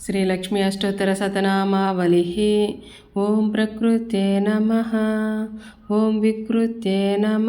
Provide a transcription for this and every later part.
శ్రీలక్ష్మి అష్టోత్తర సతనామావళి ఓం ప్రకృతే నమ ఓం వికృతే నమ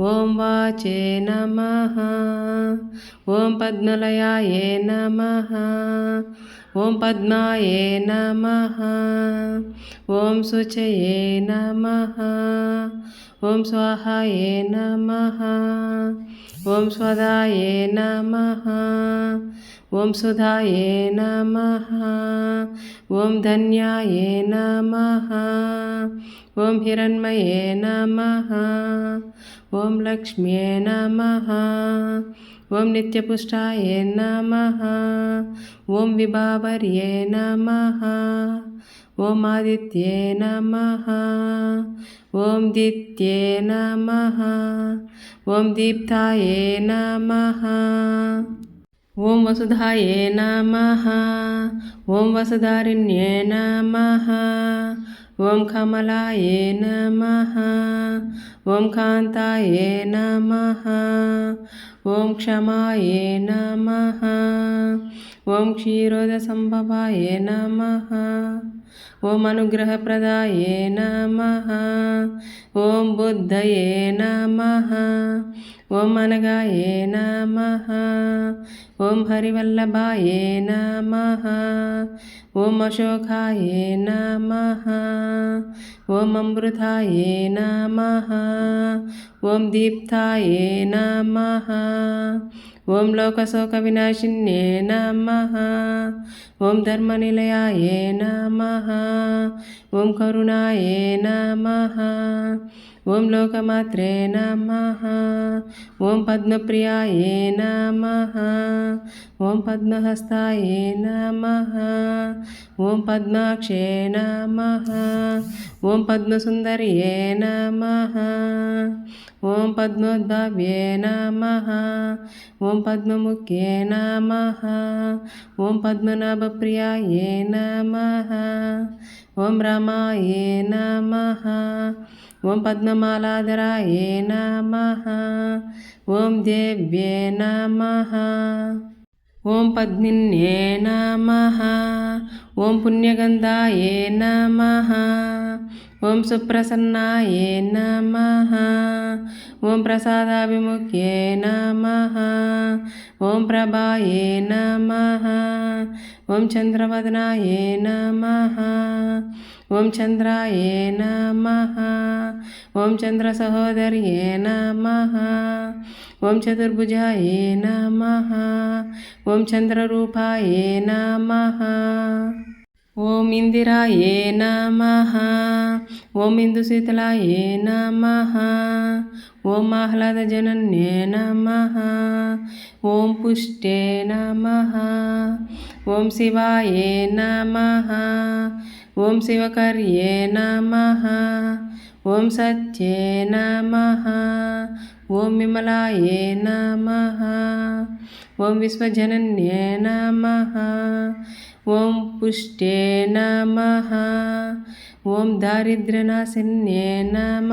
ఓం వాచే నమ. ఓం పద్మలయాయ నమ. ఓం పద్మాయ నమ. ఓం శుచయే నమ. ఓం స్వాహాయ నమ. ఓం స్వదాయ నమ. ఓం సుధాయ నమ. ఓం ధన్యాయ నమ. ఓం హిరణ్మయే నమ. ఓం లక్ష్మ్యే నమ. ఓం నిత్యపుష్టాయే నమ. ఓం విభావర్యే నమ. ఓం ఆదిత్యే నమ. ఓం దిత్యే నమ. ఓం దీప్తాయే నమ. ఓం వసుధాయే నమ. ఓం వసుధారిణ్యే నమ. ఓం కమలాయే నమ. ఓం కాంతాయే నమ. ఓం క్షమాయే నమ. ఓం క్షీరోద క్షీరోదసంభవాయ నమ. ఓం అనుగ్రహప్రదాయే నమ. ఓం బుద్ధయే నమ. ఓం అనగాయే నమ. ఓం హరివల్లభాయే నమ. ఓం అశోకాయే నమ. ఓం అమృతాయే నమ. ఓం దీప్తాయే నమ. ఓం లోకశోక వినాశిన్యే నమ. ఓం ధర్మనిలయాయే నమ. ఓం కరుణాయే నమ. ఓం లోకమాత్రే నమ ఓం పద్మప్రియాయే నమ ఓం పద్మహస్తాయే నమ ఓం పద్మాక్షే నమ ఓం పద్మసుందర్యే నమ ఓం పద్మోద్భవ్యే నమ ఓం పద్మముఖ్యే నమ ఓం పద్మనాభప్రియాయే నమ ఓం రమాయే నమ ఓం పద్మమాలాధరాయే నమ? ఓం దేవ్యే నమ? ఓం పద్మిన్యే నమ? ఓం పుణ్యగంధాయే నమ? ఓం సుప్రసన్నాయే నమ? ఓం ప్రసాదాభిముఖ్యే నమ? ఓం ప్రభాయే నమ? ఓం చంద్రవదనాయే నమ? ఓం చంద్రాయే నమ. ఓం చంద్ర సహోదర్యే నమ. ఓం చతుర్భుజాయే నమ. ఓం చంద్రరూపాయే నమ. ఓం ఇందిరాయే నమ. ఓం ఇందు ఇందుశీతలాయే నమ? ఓం ఆహ్లాద జనన్యే నమ? ఓం పుష్టే నమ? ఓం శివాయే నమ? ఓం శివకర్యే నమ? ఓం సత్యే నమ? ఓం విమలాయే నమ? ఓం విశ్వజనన్యే నమ ఓం పుష్టే నమ ఓం దారిద్ర్యనాశిన్యే నమ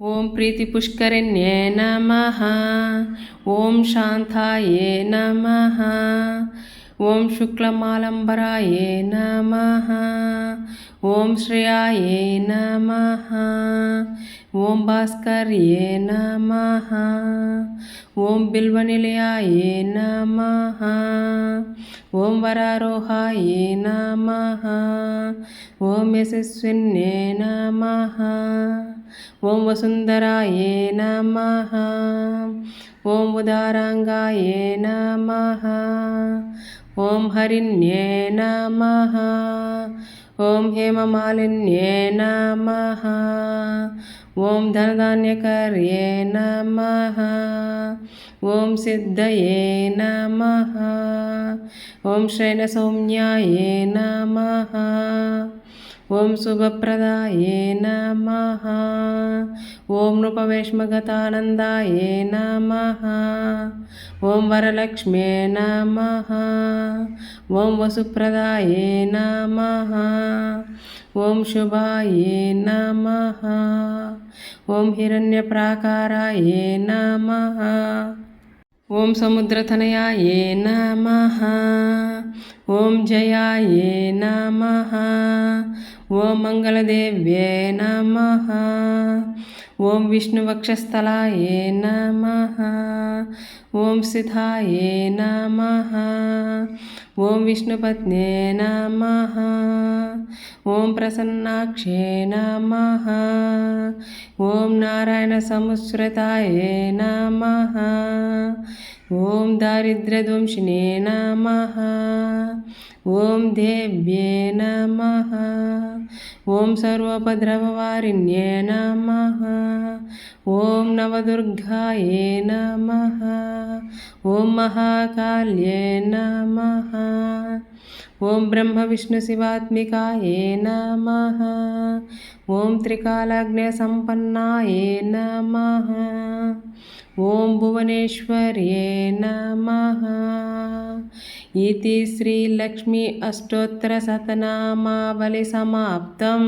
ఓం ప్రీతిపుష్కరిణ్యే నమ ఓం శాంతాయే నమ ఓం శుక్లమాలంబరాయే నమ ఓం శ్రేయాయే నమ ఓం భాస్కర్యే నమ ఓం బిల్వనిలయాయే నమ ఓం వరారోహాయే నమ ఓం యశస్విన్యే నమ ఓం వసుంధరాయే నమ ఓం ఉదారాంగాయే నమ ఓం హరిణ్యే నమ. ఓం హేమమాలిన్యే నమ. ఓం ధనధాన్యకర్యే నమ. ఓం సిద్ధయే నమ. ఓం శయనసౌమ్యాయే నమ. ఓం శుభప్రదాయే నమ. ఓం నృపవేష్మగతానందాయే నమ. ఓం వరలక్ష్మే నమ. ఓం వసుప్రదాయే నమ. ఓం శుభాయే నమ. ఓం హిరణ్యప్రాకారాయే నమ. ఓం సముద్రతనయాయే నమ. ఓం జయాయే నమ. ఓం మంగళదేవ్యే నమ. ఓం విష్ణువక్షస్థలాయే నమ. ఓం సిథాయే నమ. ఓం విష్ణుపత్నే నమ. ఓం ప్రసన్నాక్షే నమ. ఓం నారాయణ సముశ్రుతాయే నమ. ॐ दारिद्र्यध्वंसिने नमः। ॐ देव्ये नमः। ॐ सर्वोपद्रववारिण्ये नमः। ॐ नवदुर्गाये नमः। ॐ महाकाल्ये नमः। ॐ ब्रह्मविष्णुशिवात्मिकाये नमः। ॐ त्रिकालाग्न्यसम्पन्नाये नमः। ఓం భువనేశ్వర్యే నమ. ఇది శ్రీలక్ష్మి అష్టోత్తర సతనామావళి సమాప్తం.